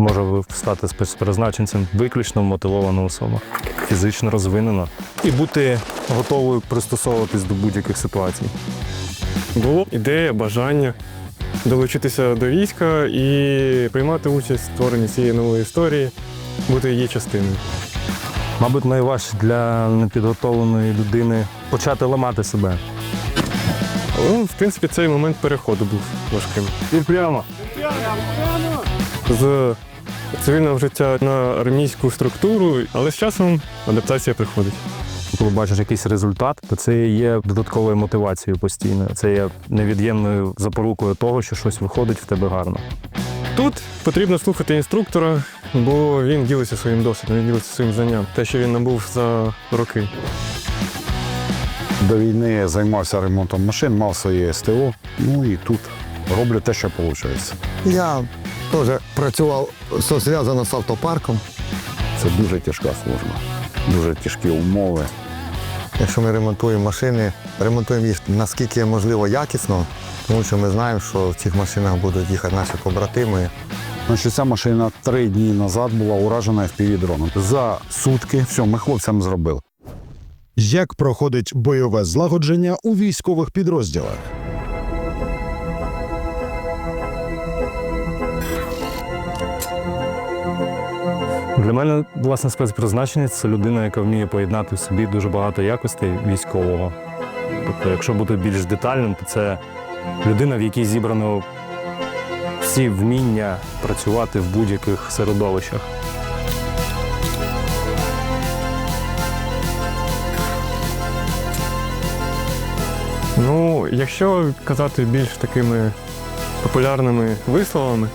може стати спецпризначенцем виключно мотивована особа, фізично розвинена і бути готовою пристосовуватись до будь-яких ситуацій. Було ідея, бажання долучитися до війська і приймати участь в створенні цієї нової історії, бути її частиною. Мабуть, найважче для непідготовленої людини почати ламати себе. Але, в принципі, цей момент переходу був важким. І прямо. З цивільного життя на армійську структуру, але з часом адаптація приходить. Коли бачиш якийсь результат, то це є додатковою мотивацією постійною. Це є невід'ємною запорукою того, що щось виходить в тебе гарно. Тут потрібно слухати інструктора, бо він ділиться своїм досвідом, він ділиться своїм знанням, те, що він набув за роки. До війни займався ремонтом машин, мав своє СТО. Ну і тут роблю те, що виходить. Я теж працював зв'язано з автопарком. Це дуже тяжка служба, дуже тяжкі умови. Якщо ми ремонтуємо машини, ремонтуємо їх наскільки можливо якісно, тому що ми знаємо, що в цих машинах будуть їхати наші побратими. Значить, ця машина три дні назад була уражена FPV-дроном. За сутки все, ми хлопцям зробили. Як проходить бойове злагодження у військових підрозділах? Для мене, власне, спецпризначенець це людина, яка вміє поєднати в собі дуже багато якостей військового. Тобто, якщо бути більш детальним, то це людина, в якій зібрано всі вміння працювати в будь-яких середовищах. Ну, якщо казати більш такими популярними висловами,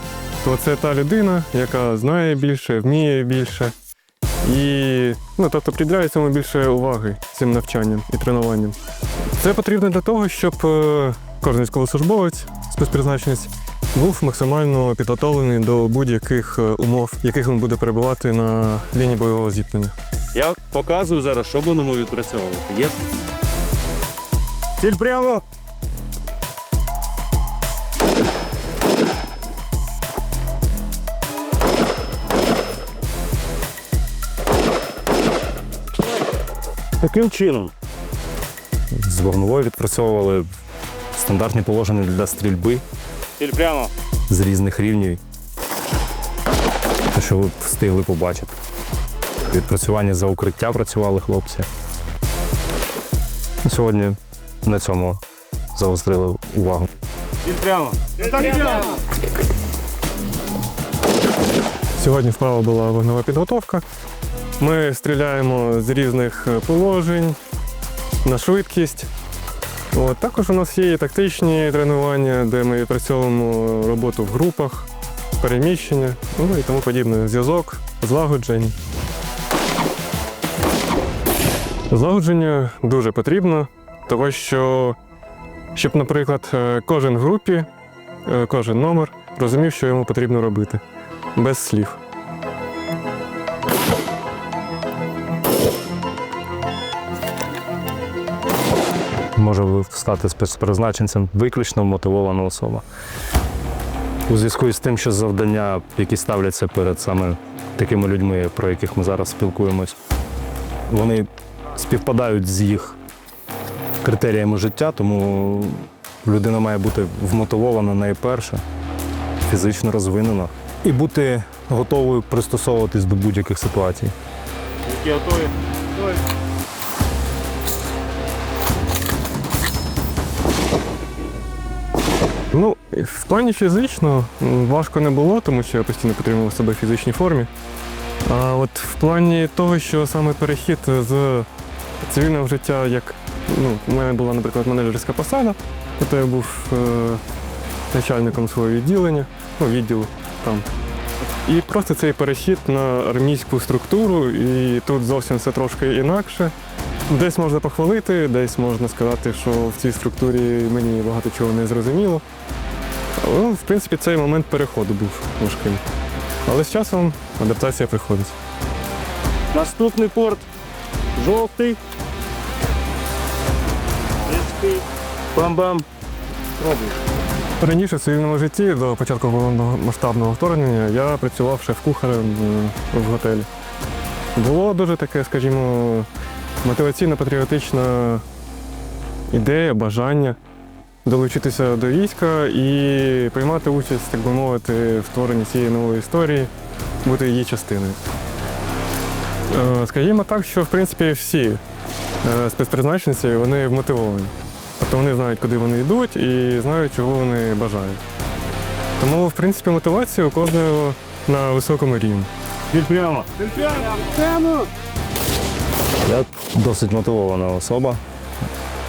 то це та людина, яка знає більше, вміє більше. І ну, тобто приділяє цьому більше уваги цим навчанням і тренуванням. Це потрібно для того, щоб е, кожен військовослужбовець, спецпризначенець, був максимально підготовлений до будь-яких е, умов, в яких він буде перебувати на лінії бойового зіткнення. Я показую зараз, що будемо відпрацьовувати. Є? Ціль прямо! Таким чином. З вогновою відпрацьовували стандартні положення для стрільби Ціль прямо. з різних рівнів. Те, що ви встигли побачити. Відпрацювання за укриття працювали хлопці. Сьогодні на цьому загострили увагу. Ціль прямо. Сьогодні вправа була вогнева підготовка. Ми стріляємо з різних е, положень на швидкість. От, також у нас є і тактичні тренування, де ми відпрацьовуємо роботу в групах, переміщення, ну і тому подібне. Зв'язок, злагодження. Злагодження дуже потрібно, тому що, щоб, наприклад, е, кожен групі, е, кожен номер розумів, що йому потрібно робити без слів. Може стати спецпризначенцем виключно мотивована особа. У зв'язку з тим, що завдання, які ставляться перед саме такими людьми, про яких ми зараз спілкуємось, вони співпадають з їх критеріями життя, тому людина має бути вмотивована найперше, фізично розвинена і бути готовою пристосовуватись до будь-яких ситуацій. Які готові? Ну, в плані фізично важко не було, тому що я постійно підтримував себе в фізичній формі. А от в плані того, що саме перехід з цивільного життя, як ну, у мене була, наприклад, менеджерська посада, тобто я був е, начальником свого відділення, ну, відділу там. І просто цей перехід на армійську структуру, і тут зовсім все трошки інакше. Десь можна похвалити, десь можна сказати, що в цій структурі мені багато чого не зрозуміло. Але, в принципі, цей момент переходу був важким. Але з часом адаптація приходить. Наступний порт. Жовтий. Бам-бам. Раніше в цивільному житті до початку масштабного вторгнення я працював шеф-кухарем в готелі. Було дуже таке, скажімо, мотиваційно-патріотична ідея, бажання долучитися до війська і приймати участь, так би мовити, в створенні цієї нової історії, бути її частиною. Е, Скажімо так, що в принципі всі е, спецпризначенці вони вмотивовані. Тобто вони знають, куди вони йдуть і знають, чого вони бажають. Тому, в принципі, мотивація у кожного на високому рівні. Стіль прямо. Я досить мотивована особа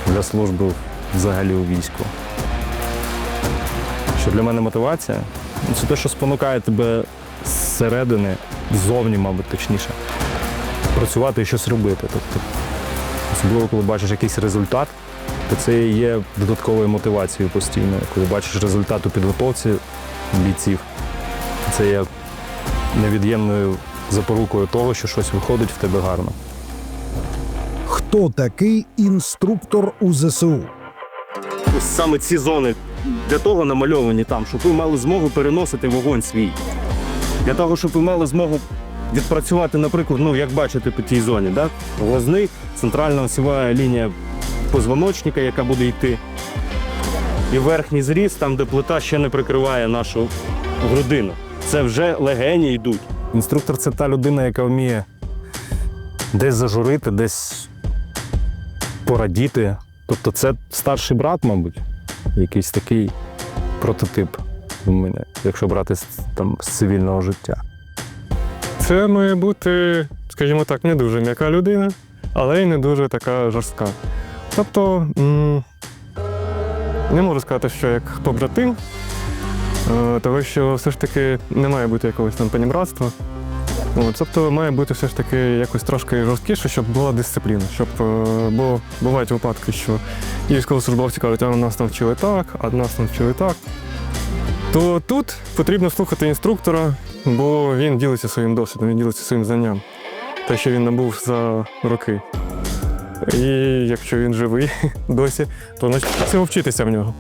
для служби взагалі у війську. Що для мене мотивація? Ну, Це те, що спонукає тебе зсередини, ззовні, мабуть, точніше, працювати і щось робити. Тобто, особливо, коли бачиш якийсь результат, то це є додатковою мотивацією постійною. Коли бачиш результат у підготовці бійців, це є невід'ємною запорукою того, що щось виходить в тебе гарно. Хто такий інструктор у ЗСУ? Ось саме ці зони для того намальовані там, щоб ви мали змогу переносити вогонь свій. Для того, щоб ви мали змогу відпрацювати, наприклад, ну як бачите по тій зоні, да? глазний, центральна осьова лінія позвоночника, яка буде йти. І верхній зріз, там, де плита ще не прикриває нашу грудину. Це вже легені йдуть. Інструктор це та людина, яка вміє десь зажурити, десь порадіти. Тобто це старший брат, мабуть, якийсь такий прототип у мене, якщо брати там, з цивільного життя. Це має бути, скажімо так, не дуже м'яка людина, але й не дуже така жорстка. Тобто, не можу сказати, що як побратим, е, того що все ж таки не має бути якогось там панібратства. От, тобто має бути все ж таки якось трошки жорсткіше, щоб була дисципліна. Щоб, е, бо бувають випадки, що військовослужбовці кажуть, а нас там вчили так, а нас там вчили так. То тут потрібно слухати інструктора, бо він ділиться своїм досвідом, він ділиться своїм знанням. Те, що він набув за роки. І якщо він живий досі, то значить вчитися в нього.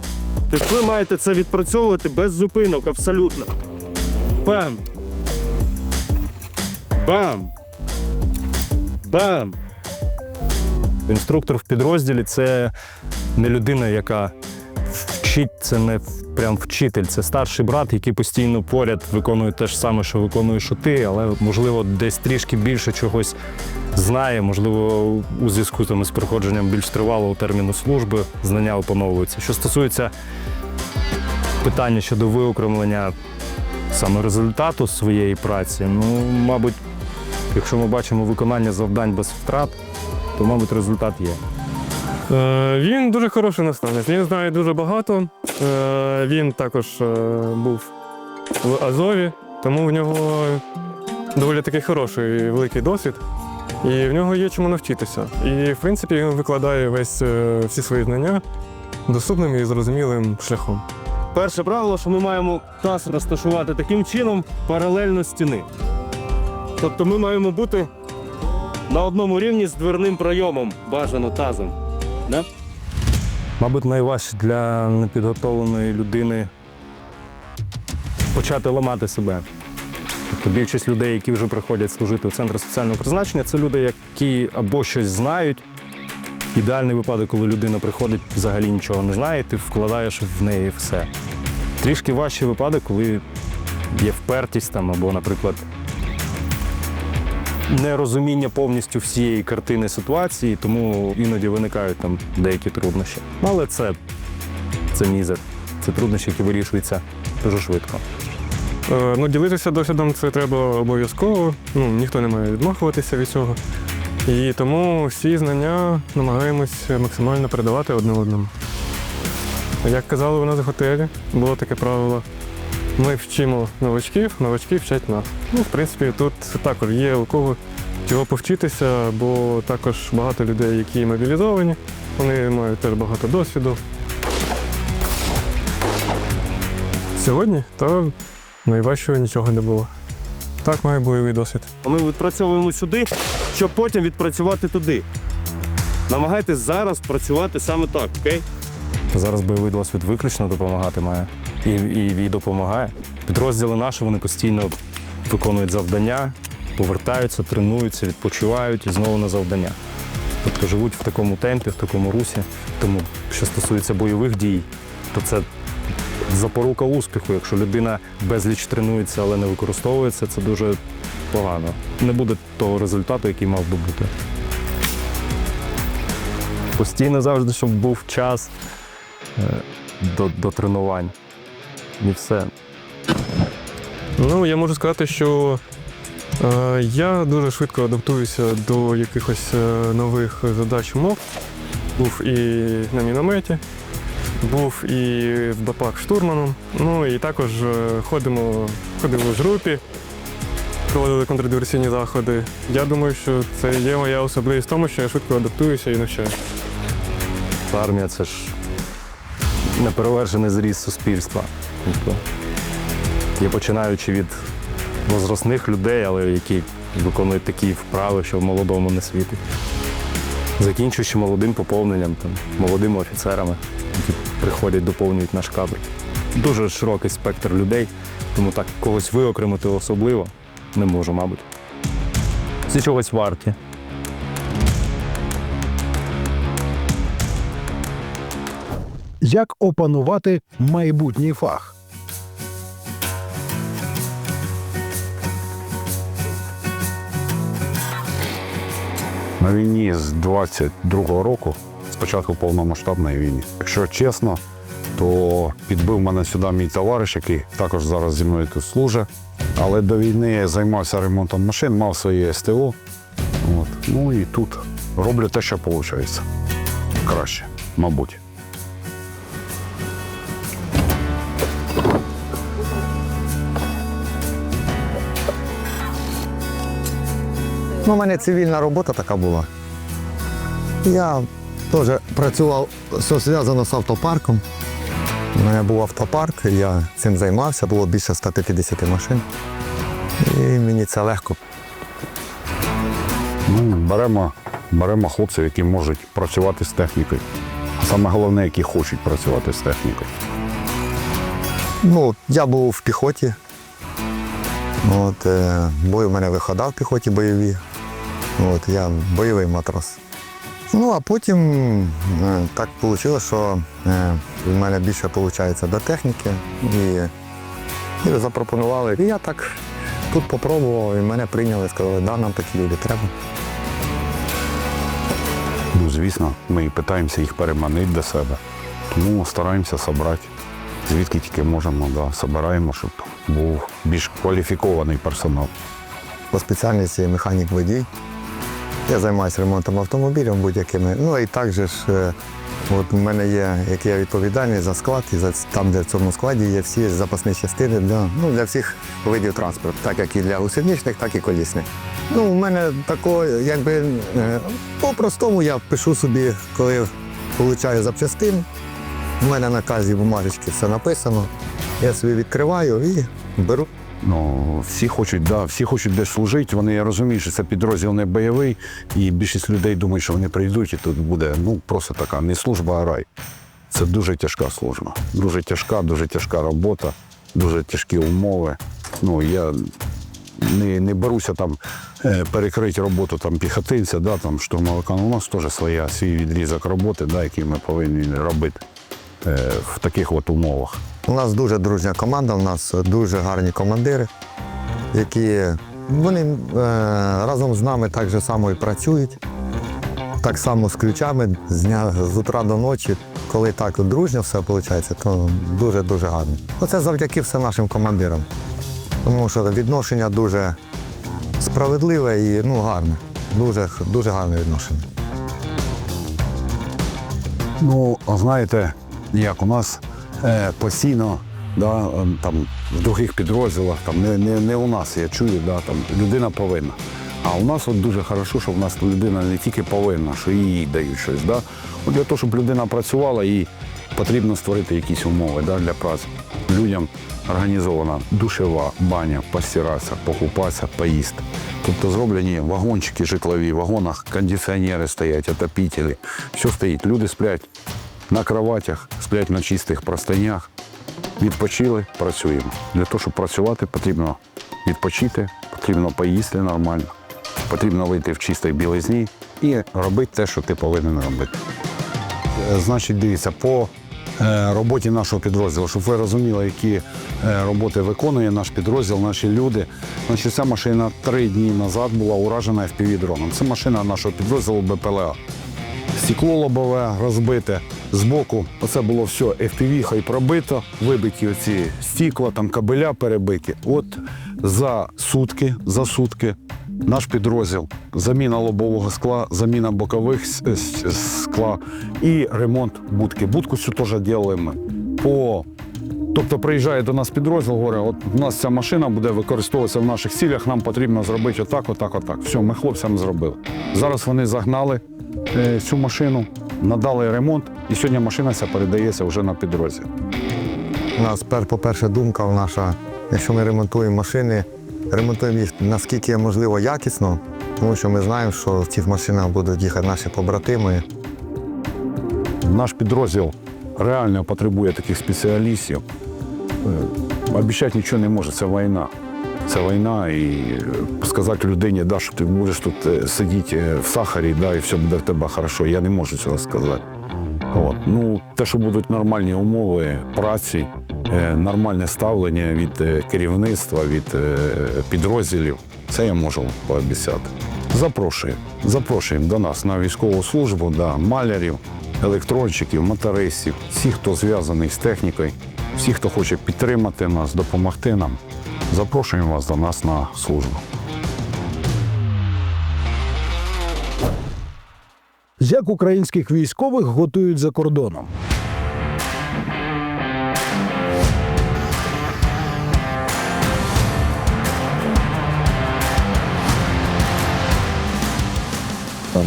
Тобто ви маєте це відпрацьовувати без зупинок, абсолютно. Бам! Бам! Бам! Інструктор в підрозділі це не людина, яка вчить, це не прям вчитель, це старший брат, який постійно поряд виконує те ж саме, що виконуєш ти, але можливо десь трішки більше чогось знає, можливо, у зв'язку там, з проходженням більш тривалого терміну служби знання опановуються. Що стосується питання щодо виокремлення саме результату своєї праці, ну, мабуть, якщо ми бачимо виконання завдань без втрат, то, мабуть, результат є. Е, Він дуже хороший наставник. Він знає дуже багато. Е, Він також е, був в Азові, тому в нього доволі такий хороший великий досвід. І в нього є чому навчитися. І, в принципі, він викладає весь е, всі свої знання доступним і зрозумілим шляхом. Перше правило, що ми маємо таз розташувати таким чином паралельно стіни. Тобто ми маємо бути на одному рівні з дверним пройомом, бажано тазом. Да? Мабуть, найважче для непідготовленої людини почати ламати себе. Тобто більшість людей, які вже приходять служити в центр спеціального призначення, це люди, які або щось знають. Ідеальний випадок, коли людина приходить, взагалі нічого не знає, ти вкладаєш в неї все. Трішки важчий випадок, коли є впертість там, або, наприклад, нерозуміння повністю всієї картини ситуації, тому іноді виникають там деякі труднощі. Але це, це мізер. Це труднощі, які вирішуються дуже швидко. Е, Ну, ділитися досвідом це треба обов'язково. Ну, ніхто не має відмахуватися від цього. І тому всі знання намагаємось максимально передавати одне одному. Як казали у нас в готелі, було таке правило. Ми вчимо новачків, новачки вчать нас. Ну, в принципі, тут також є у кого чого повчитися, бо також багато людей, які мобілізовані, вони мають теж багато досвіду. Сьогодні то найважчого нічого не було. Так має бойовий досвід. Ми відпрацьовуємо сюди, щоб потім відпрацювати туди. Намагайтесь зараз працювати саме так, окей? Зараз бойовий досвід виключно допомагати має. І, і, і допомагає. Підрозділи наші вони постійно виконують завдання, повертаються, тренуються, відпочивають і знову на завдання. Тобто живуть в такому темпі, в такому русі. Тому, що стосується бойових дій, то це запорука успіху. Якщо людина безліч тренується, але не використовується, це дуже погано. Не буде того результату, який мав би бути. Постійно завжди, щоб був час е, до, до тренувань. І все. Ну, я можу сказати, що е, я дуже швидко адаптуюся до якихось е, нових задач умов. Був і на мінометі, був і в БПАК штурманом. Ну і також е, ходимо, ходимо в групі, проводили контрдиверсійні заходи. Я думаю, що це є моя особливість в тому, що я швидко адаптуюся і навчаю. Армія це ж неперевершений зріст суспільства. Тобто, я починаючи від возрастних людей, але які виконують такі вправи, що в молодому не світить. Закінчуючи молодим поповненням, там, молодими офіцерами, які приходять, доповнюють наш кадр. Дуже широкий спектр людей, тому так когось виокремити особливо не можу, мабуть. Всі чогось варті. Як опанувати майбутній фах? На війні з 22-го року, спочатку повномасштабної війни. Якщо чесно, то підбив мене сюди мій товариш, який також зараз зі мною тут служить. Але до війни я займався ремонтом машин, мав своє СТО. От. Ну і тут роблю те, що виходить. Краще, мабуть. Ну, у мене цивільна робота така була. Я теж працював, все зв'язано з автопарком. У мене був автопарк, я цим займався, було більше 150 машин. І мені це легко. Ну, беремо, беремо хлопців, які можуть працювати з технікою. Саме головне, які хочуть працювати з технікою. Ну, я був в піхоті. От, е, бой у мене виходав в піхоті бойові. От, я бойовий матрос. Ну, а потім е, так вийшло, що е, в мене більше виходить до техніки. І, і запропонували. І я так тут попробував, і мене прийняли, сказали, да, нам такі люди треба. Ну, звісно, ми питаємося їх переманити до себе. Тому стараємося зібрати, звідки тільки можемо, да, збираємо, щоб був більш кваліфікований персонал. По спеціальності механік водій. Я займаюся ремонтом автомобілів будь-якими. Ну і також ж, е, от у мене є, як я за склад, і за там, де в цьому складі є всі запасні частини для, ну, для всіх видів транспорту, так як і для гусеничних, так і колісних. Ну, у мене тако, якби е, по-простому я пишу собі, коли получаю запчастин. У мене на казі бумажечки все написано. Я собі відкриваю і беру. Ну, всі хочуть, да, всі хочуть десь служити. Вони я розумію, що це підрозділ не бойовий, і більшість людей думають, що вони прийдуть, і тут буде ну просто така не служба, а рай. Це дуже тяжка служба. Дуже тяжка, дуже тяжка робота, дуже тяжкі умови. Ну, я не, не беруся там е, перекрити роботу там, піхотинця, да, там, штурмовика. Ну, У нас теж своя, свій відрізок роботи, да, який ми повинні робити в таких от умовах. У нас дуже дружня команда, у нас дуже гарні командири, які вони е, разом з нами так же само і працюють. Так само з ключами з дня з утра до ночі. Коли так дружньо все виходить, то дуже-дуже гарно. Оце завдяки все нашим командирам. Тому що відношення дуже справедливе і ну, гарне. Дуже, дуже гарне відношення. Ну, знаєте, як у нас е, постійно да, е, там, в других підрозділах, там, не, не, не у нас, я чую, да, там, людина повинна. А у нас от дуже хорошо, що в нас людина не тільки повинна, що їй дають щось. Да? От для того, щоб людина працювала, їй потрібно створити якісь умови да, для праці. Людям організована душева, баня, постиратися, покупатися, поїсти. Тобто зроблені вагончики житлові, в вагонах кондиціонери стоять, отопителі, все стоїть. Люди сплять на кроватях, сплять на чистих простинях. Відпочили, працюємо. Для того, щоб працювати, потрібно відпочити, потрібно поїсти нормально, потрібно вийти в чистій білизні і робити те, що ти повинен робити. Е, Значить, дивіться, по е, роботі нашого підрозділу, щоб ви розуміли, які е, роботи виконує наш підрозділ, наші люди. Значить, ця машина три дні назад була уражена FPV-дроном. Це машина нашого підрозділу БПЛА. Стекло лобове розбите збоку. Оце було все FPV, хай пробито, вибиті оці стікла, там кабеля перебиті. От за сутки, за сутки наш підрозділ, заміна лобового скла, заміна бокових скла і ремонт будки. Будку цю теж робили ми. По Тобто приїжджає до нас підрозділ, говорить, от у нас ця машина буде використовуватися в наших цілях, нам потрібно зробити отак, отак, отак. Все, ми хлопцям зробили. Зараз вони загнали е, цю машину, надали ремонт, і сьогодні машина ця передається вже на підрозділ. У нас, по-перше, думка наша, якщо ми ремонтуємо машини, ремонтуємо їх наскільки можливо якісно, тому що ми знаємо, що в цих машинах будуть їхати наші побратими. Наш підрозділ реально потребує таких спеціалістів. Е, Обіцяти нічого не може, це війна. Це війна, і е, сказати людині, да, що ти будеш тут е, сидіти е, в сахарі, да, і все буде в тебе хорошо. Я не можу цього сказати. От. Ну, те, що будуть нормальні умови праці, нормальне ставлення від керівництва, від підрозділів, це я можу пообіцяти. Запрошуємо. Запрошуємо до нас на військову службу, да, малярів, електронщиків, мотористів, всіх, хто зв'язаний з технікою, всі, хто хоче підтримати нас, допомогти нам. Запрошуємо вас до нас на службу. Як українських військових готують за кордоном?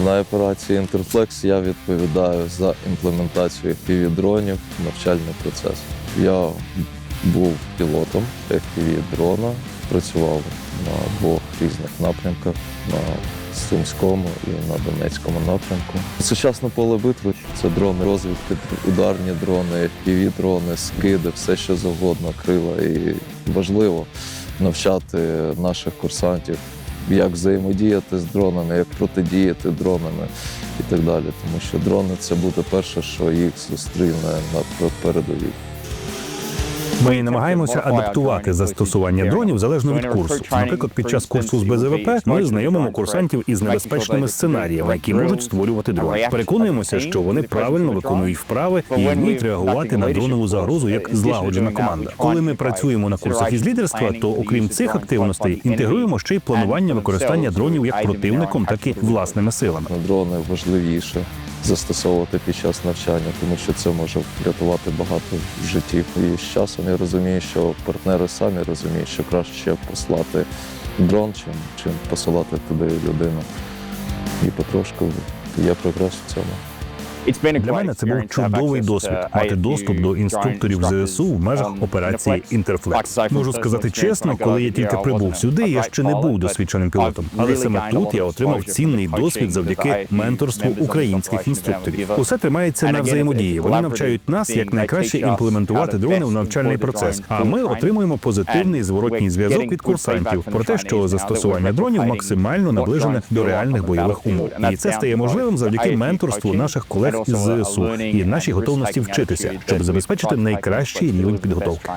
На операції Інтерфлекс я відповідаю за імплементацію FPV-дронів навчальний процес. Я був пілотом FPV-дрона, працював на двох різних напрямках на Сумському і на Донецькому напрямку. Сучасне поле битви це дрони розвідки, ударні дрони, FPV-дрони, скиди, все що завгодно, крила. І важливо навчати наших курсантів як взаємодіяти з дронами, як протидіяти дронами і так далі. Тому що дрони це буде перше, що їх зустріне на передовій. Ми намагаємося адаптувати застосування дронів залежно від курсу. Наприклад, під час курсу з БЗВП ми знайомимо курсантів із небезпечними сценаріями, які можуть створювати дрон. Переконуємося, що вони правильно виконують вправи і вміють реагувати на дронову загрозу як злагоджена команда. Коли ми працюємо на курсах із лідерства, то окрім цих активностей інтегруємо ще й планування використання дронів як противником, так і власними силами. Дрони важливіше застосовувати під час навчання, тому що це може врятувати багато життів. І з часом я розумію, що партнери самі розуміють, що краще послати дрон, чим, чим посилати туди людину. І потрошку є прогрес в цьому. Для мене це був чудовий досвід мати доступ до інструкторів ЗСУ в межах операції Інтерфлекс. Можу сказати чесно, коли я тільки прибув сюди, я ще не був досвідченим пілотом. Але саме тут я отримав цінний досвід завдяки менторству українських інструкторів. Усе тримається на взаємодії. Вони навчають нас, як найкраще імплементувати дрони в навчальний процес. А ми отримуємо позитивний зворотній зв'язок від курсантів про те, що застосування дронів максимально наближене до реальних бойових умов. І це стає можливим завдяки менторству наших колег із ЗСУ і нашій готовності вчитися, щоб забезпечити найкращий рівень підготовки.